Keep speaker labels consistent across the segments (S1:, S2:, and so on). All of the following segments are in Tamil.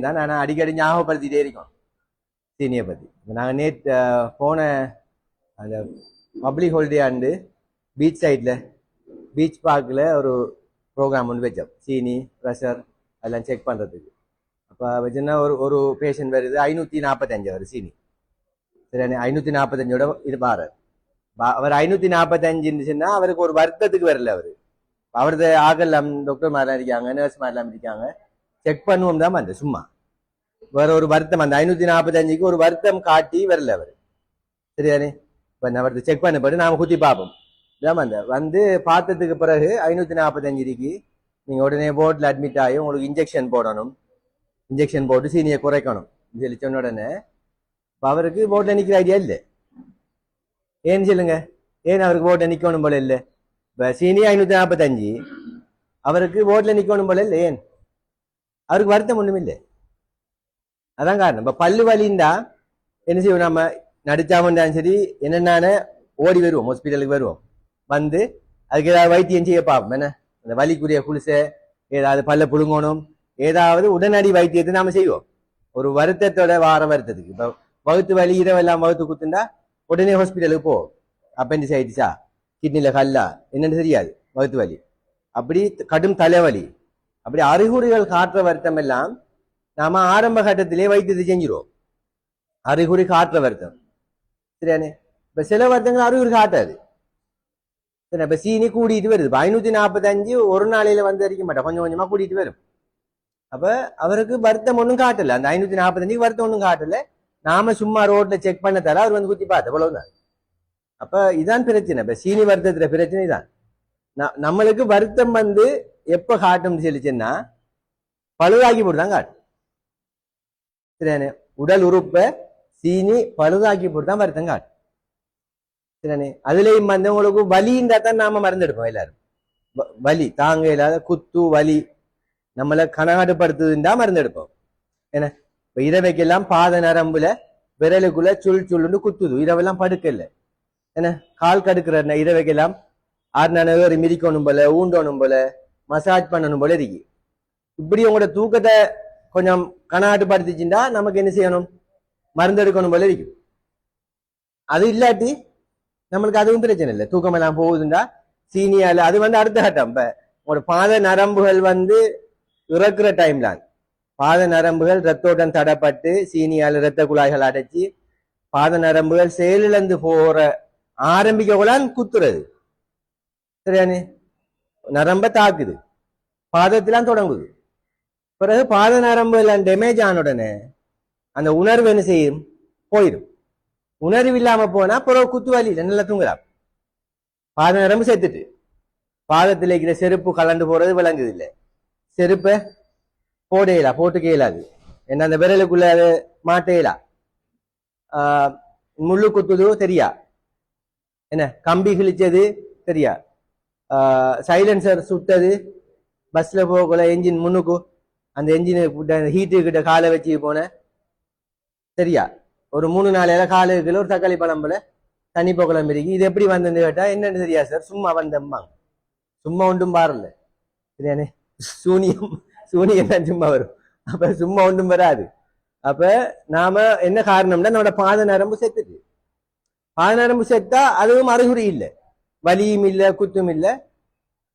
S1: தான் நான் அடிக்கடி ஞாபகப்படுத்திட்டே இருக்கோம். சீனியை பற்றி நாங்கள் நேற்று போன அந்த பப்ளிக் ஹாலிடே ஆண்டு பீச் சைடில் பீச் பார்க்கில் ஒரு ப்ரோக்ராம் ஒன்று வச்சோம். சீனி ப்ரெஷர் அதெல்லாம் செக் பண்ணுறதுக்கு அப்போ வச்சுன்னா ஒரு ஒரு பேஷண்ட் வருது ஐநூற்றி நாற்பத்தஞ்சு அவர் சீனி. சரி ஐநூற்றி நாற்பத்தஞ்சோட இது பாரு. பா- அவர் ஐநூற்றி நாற்பத்தஞ்சுன்னு சொன்னால் அவருக்கு ஒரு வருத்தத்துக்கு வரல அவர். அவரது ஆகலாம் டாக்டர் மாதிரிலாம் இருக்காங்க நர்ஸ் மாதிரிலாம் இருக்காங்க. செக் பண்ணுவோம் தான் அந்த சும்மா. வேற ஒரு வருத்தம் அந்த ஐநூற்றி நாற்பத்தஞ்சுக்கு ஒரு வருத்தம் காட்டி வரல அவர். சரியானே இப்போ அவருக்கு செக் பண்ணப்பட்டு நாம் குத்தி பார்ப்போம். இதான் அந்த வந்து பார்த்ததுக்கு பிறகு ஐநூற்றி நாற்பத்தஞ்சு இருக்கு. நீங்கள் உடனே போர்டில் அட்மிட் ஆகி உங்களுக்கு இன்ஜெக்ஷன் போடணும். இன்ஜெக்ஷன் போட்டு சீனியை குறைக்கணும். சொல்லி சொன்ன உடனே இப்போ அவருக்கு போர்ட்டில் நிற்கிற ஐடியா இல்லை. ஏன்னு சொல்லுங்க? ஏன் அவருக்கு போர்டில் நிற்கணும் போல இல்லை? இப்போ சீனி ஐநூற்றி நாற்பத்தஞ்சு. அவருக்கு போர்ட்டில் நிற்கணும் போல இல்லை ஏன்? அவருக்கு வருத்தம் ஒன்றும் இல்லை. அதான் காரணம். இப்போ பல்லு வலிந்தா என்ன செய்வோம் நம்ம நடிச்சாமண்டாலும் சரி என்னென்ன ஓடி வருவோம் ஹாஸ்பிட்டலுக்கு வருவோம். வந்து அதுக்கு ஏதாவது வைத்தியம் செய்ய பார்ப்போம். என்ன? அந்த வலிக்குரிய குளிசை ஏதாவது பல்ல புழுங்கணும் ஏதாவது உடனடி வைத்தியத்தை நாம செய்வோம். ஒரு வருத்தத்தோட வார வருத்தத்துக்கு. இப்போ வகுத்து வலி இரவெல்லாம் வகுத்து குத்துண்டா உடனே ஹாஸ்பிட்டலுக்கு போவோம். அப்பெண்டிஸ் ஆயிடுச்சா கிட்னில கல்லா என்னென்னு தெரியாது வகுத்து வலி. அப்படி கடும் தலைவலி. அப்படி அறிகுறிகள் காட்டுற வருத்தம் எல்லாம் நாம ஆரம்ப கட்டத்திலே வைத்தியத்தை செஞ்சிருவோம். அறிகுறி காட்டுற வருத்தம். சரியானே? இப்ப சில வருத்தங்கள் அறிகுறி காட்டாது. சரி இப்ப சீனி கூடிட்டு வருது. ஐநூத்தி நாற்பத்தஞ்சு ஒரு நாளையில வந்து அடிக்க மாட்டேன் கொஞ்சம் கொஞ்சமா கூட்டிட்டு வரும். அப்ப அவருக்கு வருத்தம் ஒன்றும் காட்டல. அந்த ஐநூத்தி நாற்பத்தஞ்சுக்கு வருத்தம் ஒன்றும் காட்டல. நாம சும்மா ரோட்ல செக் பண்ண தர அவர் வந்து குத்தி பார்த்து அவ்வளவுதான். அப்ப இதான் பிரச்சனை. இப்ப சீனி வருத்தத்துல பிரச்சனை தான் ந- நம்மளுக்கு வருத்தம் வந்து எப்ப காட்டும் சொல்லிச்சுன்னா பழுதாக்கி போட்டுதான் காட்டும் சரியானே உடல் உறுப்பை சீனி பழுதாக்கி போட்டு தான் வருத்தம் காட்டும் சரியானே அதுலயும் வந்து உங்களுக்கு வலின்றா தான் நாம மறந்துடுப்போம் எல்லாரும். வலி தாங்க இல்லாத குத்து வலி நம்மளை கனகாடுபடுத்துதுன்றா மறந்துடுப்போம். ஏன்னா என்ன இப்ப இரவைக்கெல்லாம் பாத நரம்புல விரலுக்குள்ள சுள் சுள்ளுன்னு குத்துது. இரவெல்லாம் படுக்கல. என்ன கால் கடுக்கிற இரவைக்கெல்லாம் ஆறு நாள் மிதிக்கணும் போல ஊண்டணும் போல மசாஜ் பண்ணணும் போல இருக்கு. இப்படி உங்களோட தூக்கத்தை கொஞ்சம் கனாட்டுப்படுத்திச்சுட்டா நமக்கு என்ன செய்யணும்? மருந்து எடுக்கணும் போல இருக்கும் அது இல்லாட்டி நம்மளுக்கு அதுவும் பிரச்சனை இல்லை. தூக்கம் எல்லாம் போகுதுண்டா சீனியால அது வந்து அடுத்த கட்டம். இப்ப உங்களோட பாத நரம்புகள் வந்து இறக்குற டைம்ல பாத நரம்புகள் ரத்தோட்டம் தடப்பட்டு சீனியால ரத்த குழாய்கள் அடைச்சி பாத நரம்புகள் செயலிழந்து போற ஆரம்பிக்கக்குள்ளான் குத்துறது. சரியானே நரம்ப தாக்குது பாதத்திலாம் தொடங்குது. பிறகு பாத நரம்பு எல்லாம் டேமேஜ் ஆன உடனே அந்த உணர்வு என்ன செய்யும்? போயிடும். உணர்வு இல்லாம போனா பிறகு குத்து வலி நல்லா தூங்குறான் பாத நரம்பு செத்துட்டு. பாதத்தில் இருக்கிற செருப்பு கலந்து போறது விளங்குது இல்லை. செருப்பை போடையலா போட்டுக்க இயலாது. என்ன அந்த விரலுக்குள்ள அது மாட்டையலா முள்ளு குத்துதோ தெரியா? என்ன கம்பி கிழிச்சது தெரியா? சைலன்சர் சுட்டது பஸ்ஸில் போகல என்ஜின் முன்னுக்கு அந்த என்ஜின் ஹீட்டு கிட்ட காலை வச்சு போனேன். சரியா? ஒரு மூணு நாலு இடம் காலை காலுக்குள்ள ஒரு தக்காளி பழம் போல தண்ணி போகலாம் இருக்கு இது எப்படி வந்ததுன்னு கேட்டால் என்னன்னு தெரியா சார் சும்மா வந்தம்மாங்க. சும்மா ஒன்றும் பாரல சரியானே? சூனியம் சூனியம் தான் சும்மா வரும். அப்போ சும்மா ஒன்றும் வராது. அப்போ நாம என்ன காரணம்னா நம்மளோட பாத நரம்பு செத்துட்டு பாத நரம்பு செத்தா அதுவும் அறிகுறி இல்லை. வலியும் இல்லை குத்தும் இல்லை.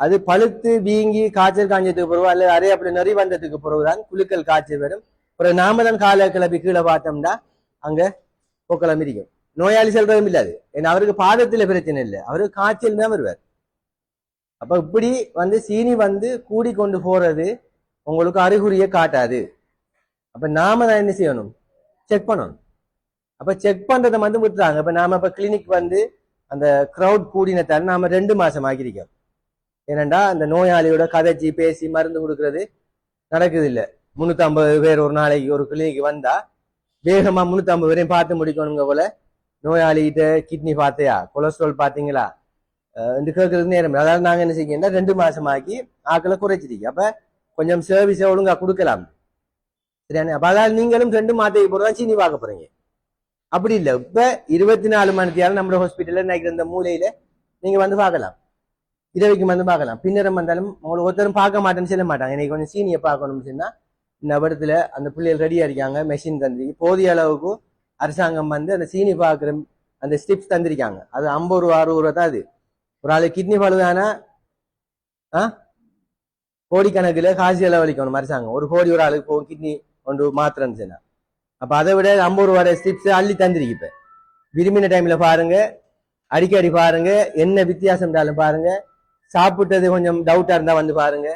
S1: அது பழுத்து வீங்கி காய்ச்சல் காஞ்சதுக்கு பிறகு அல்லது அரை அப்படி நெறி வந்ததுக்கு பிறகுதான் குழுக்கள் காய்ச்சல் வரும். அப்புறம் நாம தான் காலை கிளப்பி கீழே பார்த்தோம்னா அங்க போக்கலாம் இருக்கும் நோயாளி செல்றதும் இல்லாது ஏன்னா அவருக்கு பாதத்துல பிரச்சனை இல்லை. அவருக்கு காய்ச்சல் தான் வருவார். அப்ப இப்படி வந்து சீனி வந்து கூடி கொண்டு போறது உங்களுக்கு அறிகுறிய காட்டாது. அப்ப நாம தான் என்ன செய்யணும்? செக் பண்ணணும். அப்ப செக் பண்றதை வந்து விட்டுறாங்க. இப்ப நாம இப்ப கிளினிக் வந்து அந்த க்ரௌட் கூடினத்தால் நாம ரெண்டு மாசம் ஆக்கியிருக்கோம் ஏனண்டா அந்த நோயாளியோட கதைச்சி பேசி மருந்து கொடுக்கறது நடக்குது இல்ல முந்நூற்றம்பது பேர் ஒரு நாளைக்கு ஒரு கிளினிக் வந்தா வேகமா முந்நூற்றம்பது பேரையும் பார்த்து முடிக்கணுங்க போல நோயாளிகிட்ட கிட்னி பார்த்தையா? கொலஸ்ட்ரால் பார்த்தீங்களா? என்று கேட்கறது நேரம் அதாவது நாங்க என்ன செய்யணும்னா ரெண்டு மாசம் ஆக்கி ஆக்களை குறைச்சிருக்கீங்க அப்ப கொஞ்சம் சர்வீஸை ஒழுங்கா கொடுக்கலாம். சரியான? அப்ப அதாவது நீங்களும் ரெண்டு மாத்தைக்கு போறதா சீனி பார்க்க போறீங்க. அப்படி இல்லை. இப்ப இருபத்தி நாலு மணி நேரம் நம்ம ஹாஸ்பிட்டல்ல நினைக்கிற இந்த மூலையில நீங்க வந்து பார்க்கலாம். இரவைக்கு வந்து பார்க்கலாம். பின்னரம் வந்தாலும் உங்களுக்கு ஒருத்தரும் பார்க்க மாட்டேன்னு சொல்ல மாட்டாங்க. இன்னைக்கு கொஞ்சம் சீனியை பார்க்கணும்னு சொன்னா இந்த இடத்துல அந்த பிள்ளைகள் ரெடியா இருக்காங்க மெஷின் தந்திருக்கு. போதிய அளவுக்கு அரசாங்கம் வந்து அந்த சீனி பார்க்குற அந்த ஸ்டிப்ஸ் தந்திருக்காங்க. அது ஐம்பது ரூபா அறுபது ரூபா தான் அது. ஒரு ஆளு கிட்னி பழுதானா ஆ? கோடிக்கணக்கில் காசு செலவழிக்கணும் அரசாங்கம். ஒரு கோடி ஒரு ஆளுக்கு போகும் கிட்னி ஒன்று மாத்திரம் சொன்னா. அப்ப அதை விட ஐம்பது ரூபாய் ஸ்டிப்ஸ் அள்ளி தந்திருக்கு இப்ப. விரும்பின டைம்ல பாருங்க. அடிக்கடி பாருங்க. என்ன வித்தியாசம் இருந்தாலும் பாருங்க. சாப்பிட்டது கொஞ்சம் டவுட்டா இருந்தா வந்து பாருங்க.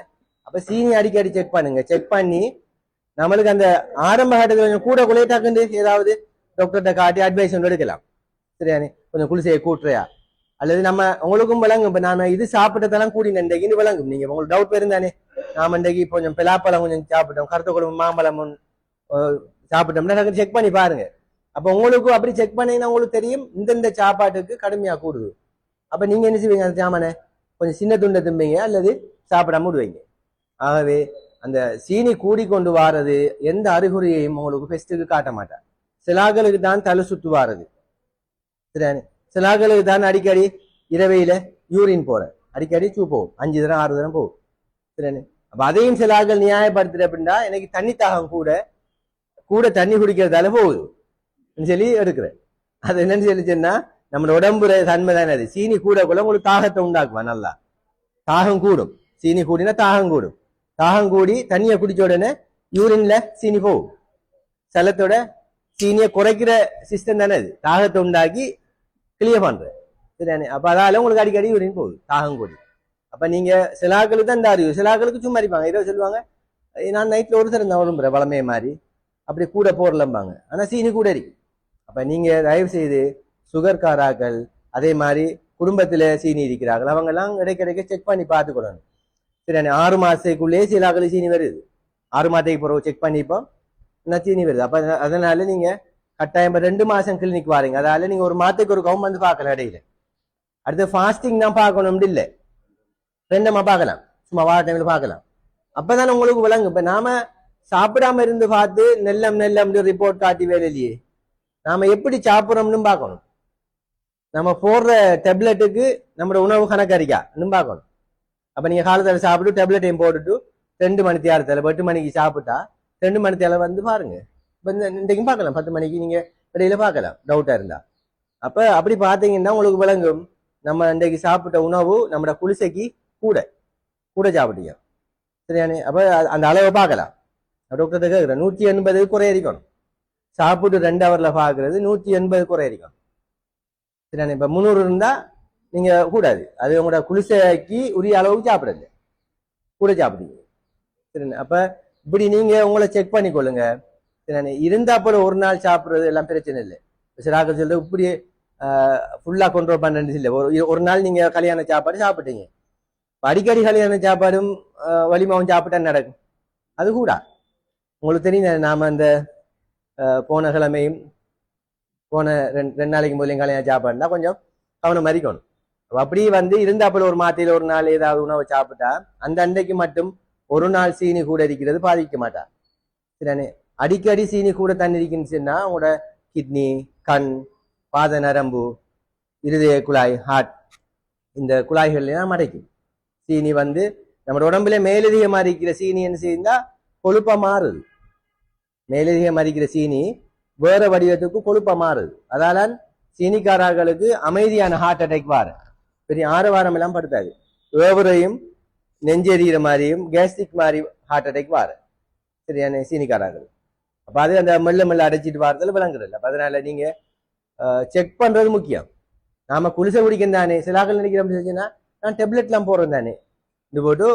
S1: அப்ப சீனி அடிக்கடி செக் பண்ணுங்க. செக் பண்ணி நம்மளுக்கு அந்த ஆரம்ப கட்டத்தில் கொஞ்சம் கூட குலைட்டாக்குண்டு ஏதாவது டாக்டர்கிட்ட காட்டி அட்வைஸ் ஒன்று எடுக்கலாம். சரியானே? கொஞ்சம் குளிசையை கூட்டுறையா? அல்லது நம்ம உங்களுக்கும் விளங்கும். இப்போ நான் இது சாப்பிட்டதெல்லாம் கூடி இன்றைக்கு விளங்கும். நீங்க உங்களுக்கு டவுட் இருந்தானே நாம இன்றைக்கு கொஞ்சம் பிலாப்பழம் கொஞ்சம் சாப்பிட்டோம். கருத்த குழம்பு மாம்பழம் சாப்பிட்டோம்னா சாப்பிட்டோம்னா செக் பண்ணி பாருங்க. அப்போ உங்களுக்கு அப்படி செக் பண்ணீங்கன்னா உங்களுக்கு தெரியும் இந்தந்த சாப்பாட்டுக்கு கடுமையாக கூடுது. அப்போ நீங்கள் என்ன செய்வீங்க அந்த சாமானை? கொஞ்சம் சின்ன துண்டை திம்பீங்க அல்லது சாப்பிடாம விடுவீங்க. ஆகவே அந்த சீனி கூடி கொண்டு வாரது எந்த அறிகுறியையும் உங்களுக்கு ஃபெஸ்ட்டுக்கு காட்ட மாட்டார். சிலாக்களுக்கு தான் தலை சுத்து வாரது சரியானே சிலாக்களுக்கு தான் அடிக்கடி இரவையில் யூரின் போகிறேன் அடிக்கடி சூ போகும். அஞ்சு தரம் ஆறு தரம் போகும். சரியானே அப்போ அதையும் சிலாக்கள் நியாயப்படுத்துற அப்படின்னா எனக்கு தண்ணி தாகம் கூட கூட தண்ணி குடிக்கிறதால போகுது. சொல்லி எடுக்கிறேன் அது என்னன்னு சொல்லி சொன்னா நம்ம உடம்புற தன்மை தானே அது. சீனி கூட கூட உங்களுக்கு தாகத்தை உண்டாக்குவா நல்லா. தாகம் கூடும். சீனி கூடினா தாகம் கூடும். தாகம் கூடி தண்ணியை குடிச்ச உடனே யூரின்ல சீனி போகும். செலத்தோட சீனியை குறைக்கிற சிஸ்டம் தானே அது. தாகத்தை உண்டாக்கி கிளியர் பண்ணுறேன் சரியானே அப்ப அதால உங்களுக்கு அடிக்கடி யூரின் போகுது. தாகம் கூடி. அப்ப நீங்க சிலாக்களுக்கு தான் இந்த அறிவு. சிலாக்களுக்கு சும்மா இருப்பாங்க இரவு சொல்லுவாங்க. நான் நைட்ல ஒரு தரம் தான் விரும்புறேன் வளமையை மாதிரி அப்படி கூட போடலம்பாங்க. ஆனால் சீனி கூட இருக்கு. அப்போ நீங்கள் தயவு செய்து சுகர் காராக்கள் அதே மாதிரி குடும்பத்தில் சீனி இருக்கிறார்கள் அவங்கெல்லாம் இடைக்கிடைக்க செக் பண்ணி பார்த்துக்கணும். சரி ஆறு மாதத்துக்குள்ளேயே சில அகல் சீனி வருது. ஆறு மாதத்துக்கு பிறகு செக் பண்ணிப்போம் என்ன சீனி வருது. அப்போ அதனால நீங்கள் கட்டாயம் ரெண்டு மாதம் கிளினிக் வாரீங்க. அதால நீங்கள் ஒரு மாதத்துக்கு ஒரு கவுன் வந்து பார்க்கலாம் இடையில. அடுத்து ஃபாஸ்டிங் தான் பார்க்கணும் இல்லை. ரெண்டமாக பார்க்கலாம். சும்மா வார டைமில் பார்க்கலாம். அப்பதான் உங்களுக்கு விளங்கும். இப்போ நாம சாப்பிடாம இருந்து பார்த்து நெல்லம் நெல்லம்னு ரிப்போர்ட் காட்டி வேலை இல்லையே நாம எப்படி சாப்பிட்றோம்னு பார்க்கணும். நம்ம போடுற டெப்லெட்டுக்கு நம்மளோட உணவு கணக்கறிக்கா பார்க்கணும். அப்ப நீங்க காலத்தில் சாப்பிட்டு டெப்லெட்டையும் போட்டுட்டு ரெண்டு மணி தேரத்தில் எட்டு மணிக்கு சாப்பிட்டா ரெண்டு மணி தேவை வந்து பாருங்க. இப்போ இந்த இன்றைக்கும் பார்க்கலாம். பத்து மணிக்கு நீங்க இடையில பார்க்கலாம். டவுட்டா இருந்தா. அப்ப அப்படி பார்த்தீங்கன்னா உங்களுக்கு விளங்கும். நம்ம இன்றைக்கு சாப்பிட்ட உணவு நம்மளோட குளிசைக்கு கூட கூட சாப்பிட்டீங்க சரியானே? அப்ப அந்த அளவை பார்க்கலாம். டாக்டர் கேட்குறேன் நூற்றி எண்பது குறைய சாப்பிட்டு ரெண்டு ஹவரில் பார்க்குறது நூற்றி எண்பது குறை இருக்கணும் சரியானே இப்போ முந்நூறு இருந்தால் நீங்கள் கூடாது அது உங்களோட குளிசைக்கு உரிய அளவுக்கு சாப்பிடுறது கூட சாப்பிடுங்க சரிண்ணே அப்போ இப்படி நீங்கள் உங்களை செக் பண்ணிக்கொள்ளுங்க சரிண்ணே இருந்தால் போல ஒரு நாள் சாப்பிட்றது எல்லாம் பிரச்சனை இல்லை சிறாக்க சொல்ல இப்படி ஃபுல்லாக கண்ட்ரோல் பண்ணுறது இல்லை ஒரு ஒரு நாள் நீங்கள் கல்யாண சாப்பாடு சாப்பிட்டீங்க அடிக்கடி கல்யாண சாப்பாடும் வலிமாவும் சாப்பிட்டா நடக்கும் அது கூட உங்களுக்கு தெரியும் நாம அந்த போன கிழமையும் போன ரெண்டு ரெண்டு நாளைக்கு முதலையும் கல்யாண சாப்பாடுனா கொஞ்சம் கவனம் மறிக்கணும் அப்படி வந்து இருந்தாப்புல ஒரு மாத்தில ஒரு நாள் ஏதாவது உணவு சாப்பிட்டா அந்த அண்டைக்கு மட்டும் ஒரு நாள் சீனி கூட இருக்கிறது பாதிக்க மாட்டா. சரிதானே அடிக்கடி சீனி கூட தண்ணி இருக்குன்னு உங்களோட கிட்னி கண் பாத நரம்பு இருதய குழாய் ஹார்ட் இந்த குழாய்கள்லாம் மறைக்கும் சீனி வந்து நம்ம உடம்புல மேலதிகமாக இருக்கிற சீனி என்ன செய்யுந்தா கொழுப்பாக மாறுது. மேலதிகம் இருக்கிற சீனி வேற வடிவத்துக்கு கொழுப்பா மாறுது. அதால சீனிக்காரர்களுக்கு அமைதியான ஹார்ட் அட்டாக் வார பெரிய ஆறு வாரம் எல்லாம் படுத்தாது. ஏவரையும் நெஞ்செறிகிற மாதிரியும் கேஸ்ட்ரிக் மாதிரி ஹார்ட் அட்டாக் வார சரியான சீனிக்காரர்கள். அப்போ அது அந்த மெல்ல மெல்ல அடைச்சிட்டு வாரதுல விளங்குறதில்ல. அப்போ அதனால நீங்க செக் பண்றது முக்கியம். நாம குளிசை குடிக்கணும் தானே. சிலாக்கள் நினைக்கிறோம் நான் டெப்லெட்லாம் போடுறேன் தானே. இது போட்டு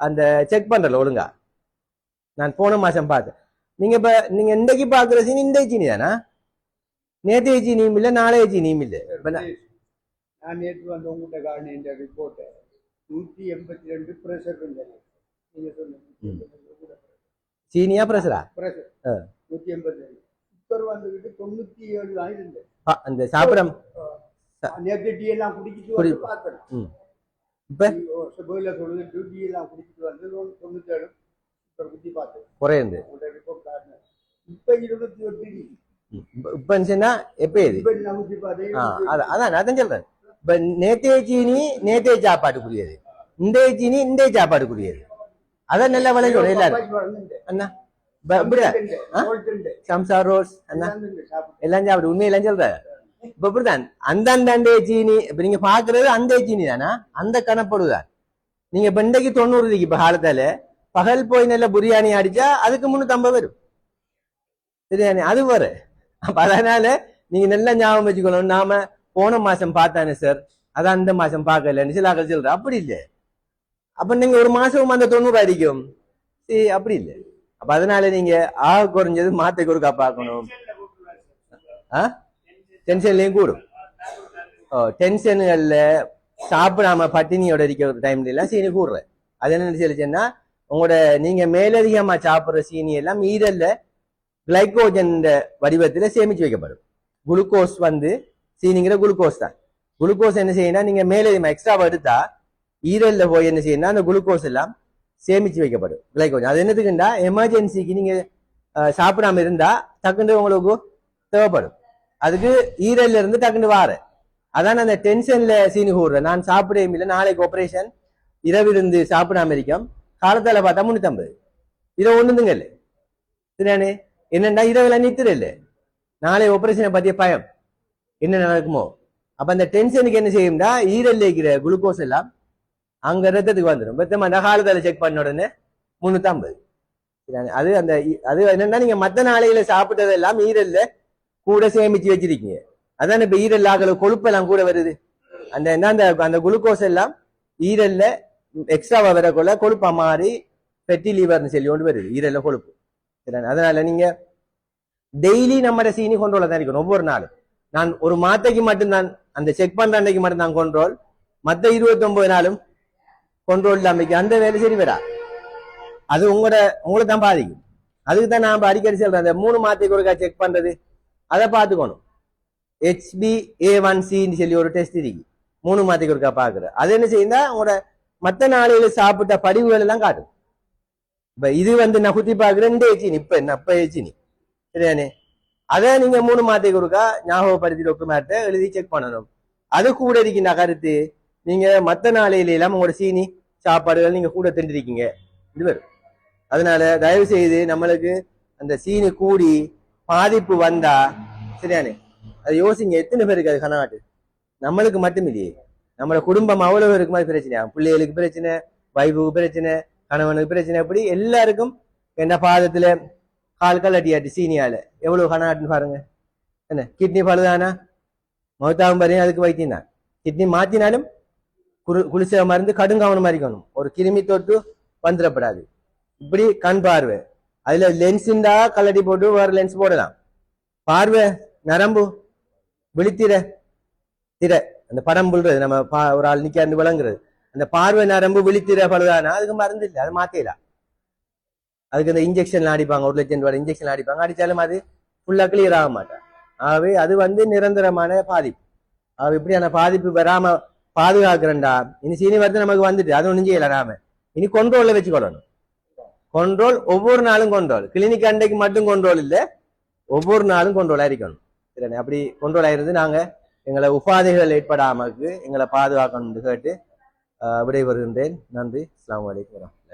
S1: அந்த செக் பண்றல ஒழுங்கா. நான் போன மாசம் பார்த்தேன். நீங்க இப்ப நீங்க இன்றைக்கு பாக்குற சீனி இந்த சீனி தானா? நேற்றைய சீனியும் இல்ல நாளைய சீனியும் இல்ல. நான்
S2: நேற்று வந்து உங்கள்கிட்ட காரணம் இந்த ரிப்போர்ட்டை நூற்றி எண்பத்தி ரெண்டு ப்ரெஷர் இருந்தது நீங்க சொன்னீங்க
S1: சீனியா
S2: ப்ரெஷர்
S1: ஆ.
S2: நூற்றி எண்பத்தி ரெண்டு. சுகர் வந்துக்கிட்டு தொண்ணூற்றி ஏழு தான் இருந்தது
S1: அந்த சாப்பிடம்
S2: நேற்று டீ எல்லாம் குடிச்சிட்டு
S1: குடி-
S2: வந்து பார்த்தேன்.
S1: இப்ப?
S2: சொல்லுது டீ எல்லாம் குடிச்சிட்டு வந்து தொண்ணூற்றி ஏழு
S1: குறையுது.
S2: இப்போ
S1: சொன்னா எப்ப இது? அதான் அதான் சொல்றேன். இப்ப நேத்தைய சீனி நேத்தைய சாப்பாட்டுக்குரியது. இன்றைய சீனி இன்றைய சாப்பாட்டுக்குரியது. அதான் நல்லா விளைஞ்சோம் எல்லாரும். அண்ணா. சம்சா ரோஸ் என்ன
S2: எல்லாம்
S1: சாப்பிடு உண்மையெல்லாம் சொல்ற. இப்ப இப்படிதான் அந்தந்த சீனி இப்ப நீங்க பாக்குறது அந்த சீனி தானா அந்த கணப்படுதான். நீங்க இப்ப இன்றைக்கு தொண்ணூறு இப்ப காலத்தால பகல் போய் நல்ல பிரியாணி அடிச்சா அதுக்கு முன்னூத்தம்பது வரும். பிரியாணி அது வரும் அப்ப அதனால நீங்க நல்லா ஞாபகம் வச்சுக்கணும். நாம போன மாசம் பார்த்தானே சார்? அதான் அந்த மாசம் பார்க்கலன்னு சில ஆக்கள் சொல்ற அப்படி இல்லை. அப்ப நீங்க ஒரு மாசம் அந்த தொண்ணூறு அடிக்கும். சரி அப்படி இல்லை. அப்ப அதனால நீங்க ஆக குறைஞ்சது மாத்தை கொடுக்கா பார்க்கணும். ஆ? டென்ஷன்லயும் கூடும். ஓ டென்ஷன்கள்ல சாப்பிடாம பட்டினியோட இருக்கிற டைம்ல எல்லாம் சீனி கூடுறேன். அது என்ன சொல்லிச்சுன்னா உங்களோட நீங்க மேலதிகமா சாப்பிடுற சீனி எல்லாம் ஈரல்ல கிளைகோஜன் வடிவத்துல சேமிச்சு வைக்கப்படும். குளுக்கோஸ் வந்து சீனிங்கிற குளுக்கோஸ் தான். குளுக்கோஸ் என்ன செய்யணும் நீங்க மேலதிகமா எக்ஸ்ட்ரா எடுத்தா ஈரல்ல போய் என்ன செய்யணும் அந்த குளுக்கோஸ் எல்லாம் சேமிச்சு வைக்கப்படும் கிளைகோஜன் அது என்னதுக்குண்டா எமர்ஜென்சிக்கு நீங்க சாப்பிடாம இருந்தா டக்குன்னு உங்களுக்கு தேவைப்படும். அதுக்கு ஈரல்ல இருந்து டக்குன்னு வார. அதான் அந்த டென்ஷன்ல சீனி கூடுறேன் நான் சாப்பிடவே இல்லை. நாளைக்கு ஆப்ரேஷன் இரவு இருந்து சாப்பிடாம இருக்கோம் காலத்தால பார்த்தா முந்நூற்றம்பது இதை ஒண்ணுதுங்க இல்லை சரியானே என்னென்னா இரவுல நித்திர இல்லை நாளை ஆபரேஷனை பத்திய பயம் என்ன நடக்குமோ அப்ப அந்த டென்ஷனுக்கு என்ன செய்யும்டா ஈரல்ல இருக்கிற குளுக்கோஸ் எல்லாம் அங்க ரத்தத்துக்கு வந்துடும் பத்தமா அந்த காலத்தால செக் பண்ண உடனே முந்நூற்றம்பது அது அந்த அது என்னன்னா நீங்க மத்த நாளையில சாப்பிட்டதெல்லாம் ஈரல்ல கூட சேமிச்சு வச்சிருக்கீங்க அதான் இப்ப ஈரல் ஆகல கொழுப்பெல்லாம் கூட வருது அந்த என்ன அந்த அந்த குளுக்கோஸ் எல்லாம் ஈரல்ல எக்ஸ்ட்ராவா வரக்குள்ள கொழுப்பா மாறி ஃபெட்டி லீவர்னு சொல்லி கொண்டு வருது. ஈரல்ல கொழுப்பு. அதனால நீங்க டெய்லி நம்ம சீனி கொண்டோல தான் இருக்கணும். ஒவ்வொரு நாளும். நான் ஒரு மாத்தைக்கு மட்டும்தான் அந்த செக் பண்ற அன்னைக்கு மட்டும் தான் கொண்டோல் மத்த இருபத்தி ஒன்பது நாளும் கொண்டோல் இல்லாமல் அந்த வேலை சரி வரா அது உங்களோட உங்களை தான் பாதிக்கும். அதுக்கு தான் நான் அடிக்கடி சொல்றேன். அந்த மூணு மாத்தைக்கு ஒருக்கா செக் பண்றது அதை பார்த்துக்கணும். ஹெச்பி ஏ ஒன் சின்னு சொல்லி ஒரு டெஸ்ட் இருக்கு. மூணு மாத்தைக்கு ஒருக்கா பாக்குற அது என்ன செய்யுந்தா உங்களோட மத்த நாளையில சாப்பிட்ட படிவுகள் எல்லாம் காட்டும் இப்ப இது வந்து நான் குத்தி பாக்குறேன் ரெண்டு ஏச்சினி இப்ப என்ன? அப்ப ஏச்சினி சரியானே அதை நீங்க மூணு மாத்தி கொடுக்கா ஞாபகப்படுத்தி டாக்குமெண்ட்டை எழுதி செக் பண்ணணும். அது கூட இருக்கின்ற கருத்து நீங்க மத்த நாளையில எல்லாம் உங்களோட சீனி சாப்பாடுகள் நீங்க கூட திண்டிருக்கீங்க இது வரும். அதனால தயவு செய்து நம்மளுக்கு அந்த சீனி கூடி பாதிப்பு வந்தா சரியானே அது யோசிங்க. எத்தனை பேருக்கு அது கனவாட்டு? நம்மளுக்கு மட்டும் இல்லையே. நம்மளோட குடும்பம் அவ்வளவு இருக்கு மாதிரி பிரச்சனையா? பிள்ளைகளுக்கு பிரச்சனை வைஃபுக்கு பிரச்சனை கணவனுக்கு பிரச்சனை அப்படி எல்லாருக்கும் என்ன பாதத்துல கால் கால் அடி சீனியால. எவ்வளவு ஆட்டுன்னு பாருங்க. என்ன கிட்னி பழுதானா? மௌத்தாவும் பாருங்க அதுக்கு வைத்தியம் தான். கிட்னி மாத்தினாலும் குரு குளிச மருந்து கடுங்கவனமா இருக்கணும். ஒரு கிருமி தொட்டு வந்துடப்படாது. இப்படி கண் பார்வை. அதுல லென்ஸ் இருந்தா கல்லடி போட்டு வேற லென்ஸ் போடலாம். பார்வை நரம்பு விழித்திர திரை. அந்த படம் புல்றது நம்ம பா- ஒரு ஆள் நிக்காந்து விளங்குறது. அந்த பார்வை நரம்பு விழித்திர பழுதானா அதுக்கு மருந்து இல்லை அது மாத்தேலாம் அதுக்கு அந்த இன்ஜெக்ஷன் அடிப்பாங்க ஒரு லட்சம் ரூபாய் இன்ஜெக்ஷன் அடிப்பாங்க. அடிச்சாலும் அது ஃபுல்லா கிளியர் ஆக மாட்டேன் ஆகவே அது வந்து நிரந்தரமான பாதிப்பு. ஆகவே இப்படியான பாதிப்பு வராம பாதுகாக்கிறேன்டா. இனி சீனி நமக்கு வந்துட்டு அது ஒன்றும் செய்யல நாம இனி கொண்ட்ரோல்ல வச்சுக்கொள்ளணும். கொண்ட்ரோல் ஒவ்வொரு நாளும் கொண்ட்ரோல் கிளினிக் அண்டைக்கு மட்டும் கொண்ட்ரோல் இல்ல ஒவ்வொரு நாளும் கொண்ட்ரோல் இருக்கணும். சரிண்ணே அப்படி கொண்ட்ரோல் ஆயிருந்து நாங்க எங்களை உபாதைகள் ஏற்படாமக்கு எங்களை பாதுகாக்கணும்னு கேட்டு ஆஹ் விடைபெறுகின்றேன். நன்றி. அஸ்ஸலாமு வலைக்கம்